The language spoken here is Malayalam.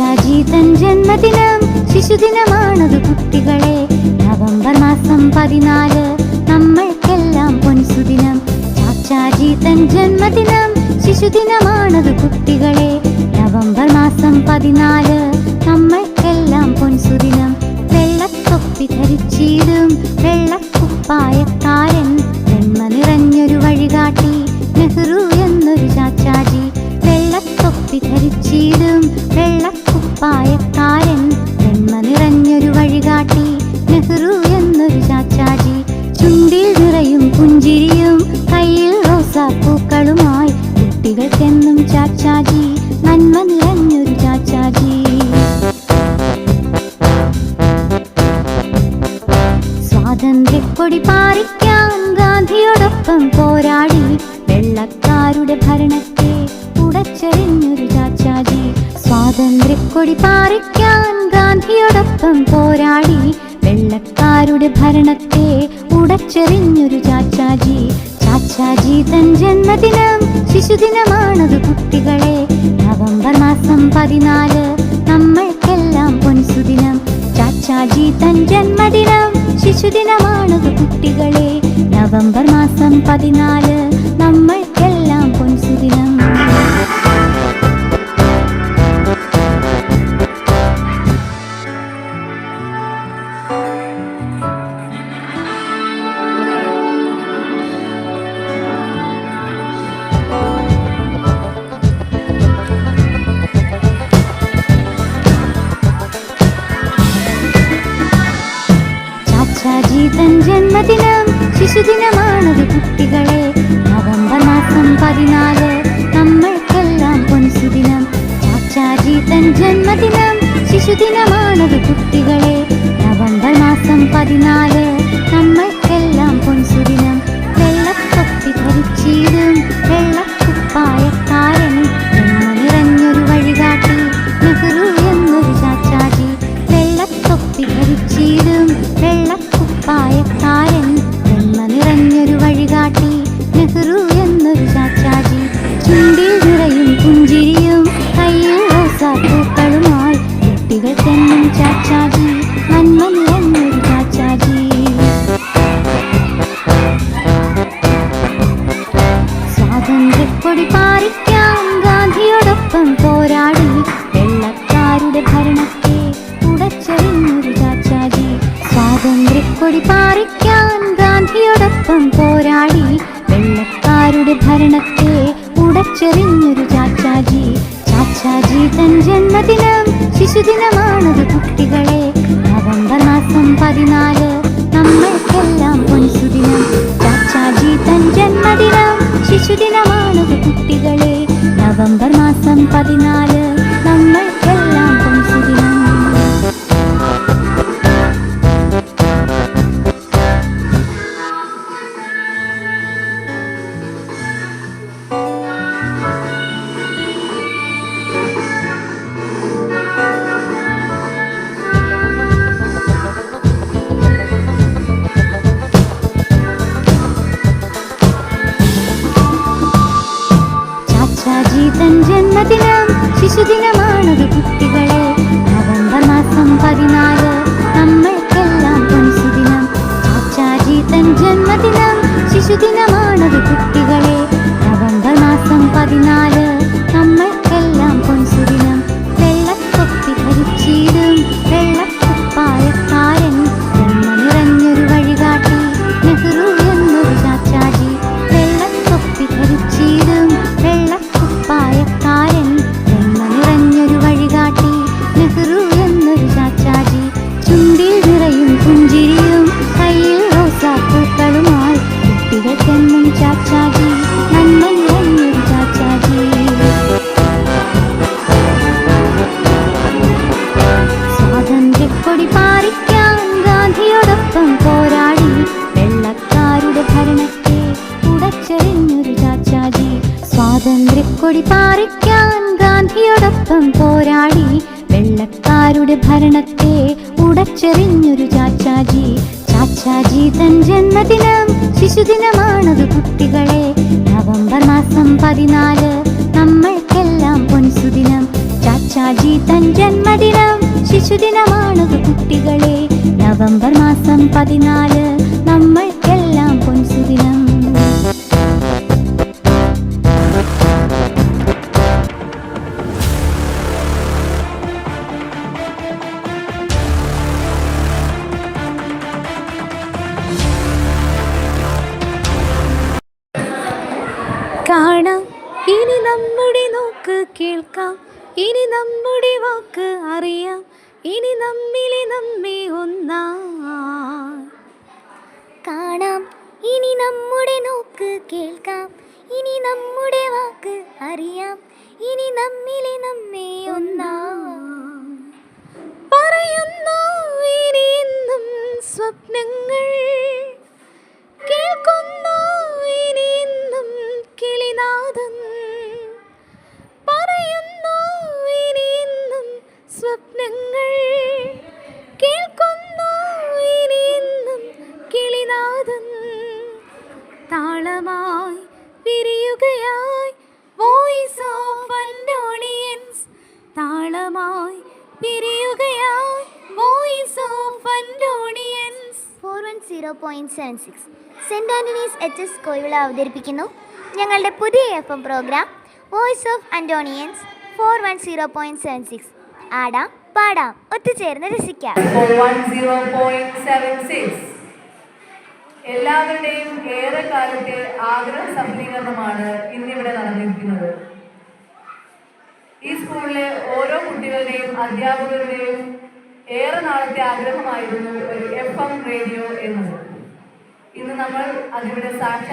ചാച്ചാജി തൻ ജന്മദിനം ശിശുദിനമാണത് കുട്ടികളെ. നവംബർ മാസം പതിനാല് നമ്മൾക്കെല്ലാം പൊൻസുദിനം. ചാച്ചാജി തൻ ജന്മദിനം ശിശുദിനമാണത് കുട്ടികളെ. നവംബർ മാസം പതിനാല് നമ്മൾക്കെല്ലാം പൊൻസുദിനം. വെള്ളത്തൊപ്പി ധരിച്ചിടും വെള്ളക്കുപ്പായക്കാരൻ പുഞ്ചിരിയും കയ്യിൽ റോസാപ്പൂക്കളുമായി കുട്ടികൾക്കെന്നും ചാച്ചാജി നന്മ നിറഞ്ഞൊരു ചാച്ചാജി. സ്വാതന്ത്ര്യക്കൊടി പാറിക്കാൻ ഗാന്ധിയോടൊപ്പം പോരാടി വെള്ളക്കാരുടെ ഭരണത്തെ ഉടച്ചെറിഞ്ഞൊരു ചാച്ചാജി. സ്വാതന്ത്ര്യക്കൊടി പാറിക്കാൻ ഗാന്ധിയോടൊപ്പം പോരാടി വെള്ളക്കാരുടെ ഭരണത്തെ ഉടച്ചെറിഞ്ഞൊരു ചാച്ചാജി. ചാച്ചാജി തൻ ജന്മദിനം ശിശുദിനമാണത് കുട്ടികളെ. നവംബർ മാസം പതിനാല് നമ്മൾക്കെല്ലാം പൊൻസുദിനം. ചാച്ചാജി തൻ ജന്മദിനം ശിശുദിനമാണത് കുട്ടികളെ. നവംബർ മാസം പതിനാല് ജന്മദിനം ശിശുദിനമാണത് കുട്ടികളെ. നവംബർ മാസം പതിനാല് നമ്മൾക്കെല്ലാം പൊൻസുദിനം. ചാച്ചാജി തൻ ജന്മദിനം ശിശുദിനമാണത് കുട്ടികളെ. നവംബർ മാസം പതിനാല് പാറിക്കാൻ ഗാന്ധിയോടൊപ്പം പോരാടി. വെള്ളക്കാരുടെ ഭരണത്തെ ഉടച്ചെറിഞ്ഞൊരു ചാച്ചാജി. ചാച്ചാജി തൻ ജന്മദിനം ശിശുദിനമാണത് കുട്ടികളെ. നവംബർ മാസം പതിനാല് നമ്മൾക്കെല്ലാം പൊൻസുദിനം. ചാച്ചാജി തൻ ജന്മദിനം ശിശുദിനമാണത് കുട്ടികളെ. നവംബർ മാസം പതിനാല് സ്വാതന്ത്ര്യക്കൊടി പാറിക്കാൻ ഗാന്ധിയോടൊപ്പം പോരാടി വെള്ളക്കാരുടെ ഭരണത്തെ ഉടച്ചെറിഞ്ഞൊരു ചാച്ചാജി. ചാച്ചാജി തൻ ജന്മദിനം ശിശുദിനമാണത് കുട്ടികളെ. നവംബർ മാസം പതിനാല് നമ്മൾക്കെല്ലാം പൊൻസുദിനം. ചാച്ചാജി തൻ ജന്മദിനം ശിശുദിനമാണത് കുട്ടികളെ. നവംബർ മാസം പതിനാല് നമ്മൾക്കെല്ലാം കേൾക്കാം. ഇനി നമ്മുടെ വാക്ക് അറിയാം. ഇനി നമ്മിലെ നമ്മെ ഒന്നാ. കാണാം. ഇനി നമ്മുടെ നോക്ക് കേൾക്കാം. ഇനി നമ്മുടെ വാക്ക് അറിയാം. ഇനി നമ്മിലെ നമ്മെ ഒന്നാ. പറയുന്നു ഇനി സ്വപ്നങ്ങൾ zero point seven six saint Antony's H S Koyivila അവതരിപ്പിക്കുന്നു. ഞങ്ങളുടെ പുതിയ F M programme voice of Antonians for one zero point seven six ആടാം പാടാം ഒത്തുചേർന്ന് രസിക്കാം. എല്ലാവരുടെയും ഏറെ കാലത്തെ ആഗ്രഹ സഫലീകരണമാണ് ഇന്നിവിടെ നടന്നിരിക്കുന്നത്. ഈ സ്കൂളിലെ ഓരോ കുട്ടികളുടെയും അധ്യാപകരുടെയും ഏറെ നാളത്തെ ആഗ്രഹമായിരുന്നു ഒരു എഫ് എം റേഡിയോ എന്നത്. ഇന്ന് നമ്മൾ അതിവിടെ സാക്ഷാ